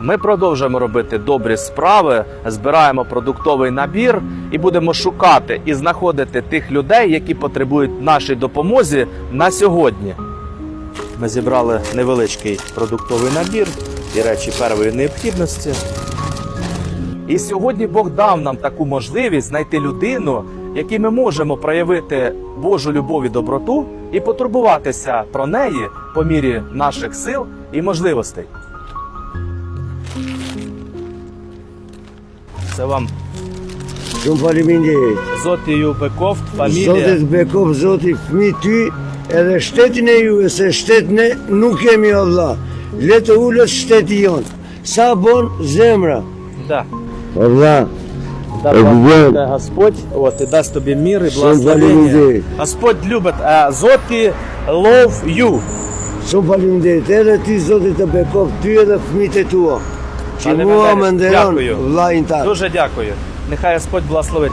Ми продовжуємо робити добрі справи, збираємо продуктовий набір і будемо шукати і знаходити тих людей, які потребують нашій допомозі на сьогодні. Ми зібрали невеличкий продуктовий набір і речі первої необхідності. І сьогодні Бог дав нам таку можливість знайти людину, якій ми можемо проявити Божу любов і доброту і потурбуватися про неї по мірі наших сил і можливостей. Це вам Sunt faliminderit. Зоті Юбеков, Zotit фамілія. Bekov, Zotit fmi ty, edhe shtetin e juve, se shtetne nuk kemi o vlla. Le të ullët shteti jonë. Sa bon zemra. Да. O vlla, Да, Е, благословить є. Господь, от і дасть тобі мір і Сам благословення. Валерій. Господь любить. е, Зоті love you. shumë faliminderit. Edhe ti Zotit të Bekov, ty edhe fmit e tua. Më Дякую. Дуже дякую. Нехай Господь благословить.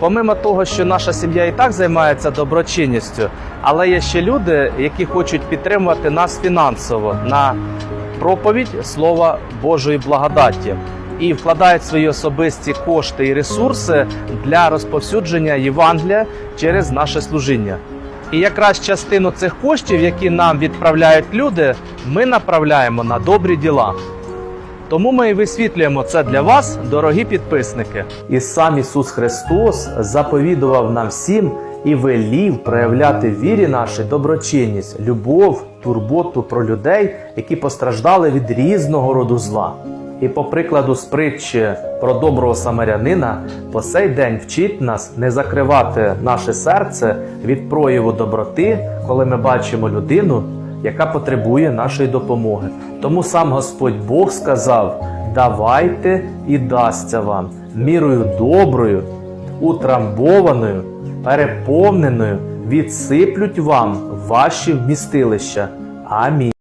Помимо того, що наша сім'я і так займається доброчинністю, але є ще люди, які хочуть підтримувати нас фінансово на проповідь Слова Божої благодаті і вкладають свої особисті кошти і ресурси для розповсюдження Євангелія через наше служіння. І якраз частину цих коштів, які нам відправляють люди, ми направляємо на добрі діла. Тому ми і висвітлюємо це для вас, дорогі підписники. І сам Ісус Христос заповідував нам всім і велів проявляти в вірі нашій доброчинність, любов, турботу про людей, які постраждали від різного роду зла. І по прикладу з притчі про доброго самарянина, по сей день вчить нас не закривати наше серце від прояву доброти, коли ми бачимо людину, яка потребує нашої допомоги. Тому сам Господь Бог сказав: давайте і дасться вам мірою доброю, утрамбованою, переповненою, відсиплють вам ваші вмістилища. Амінь.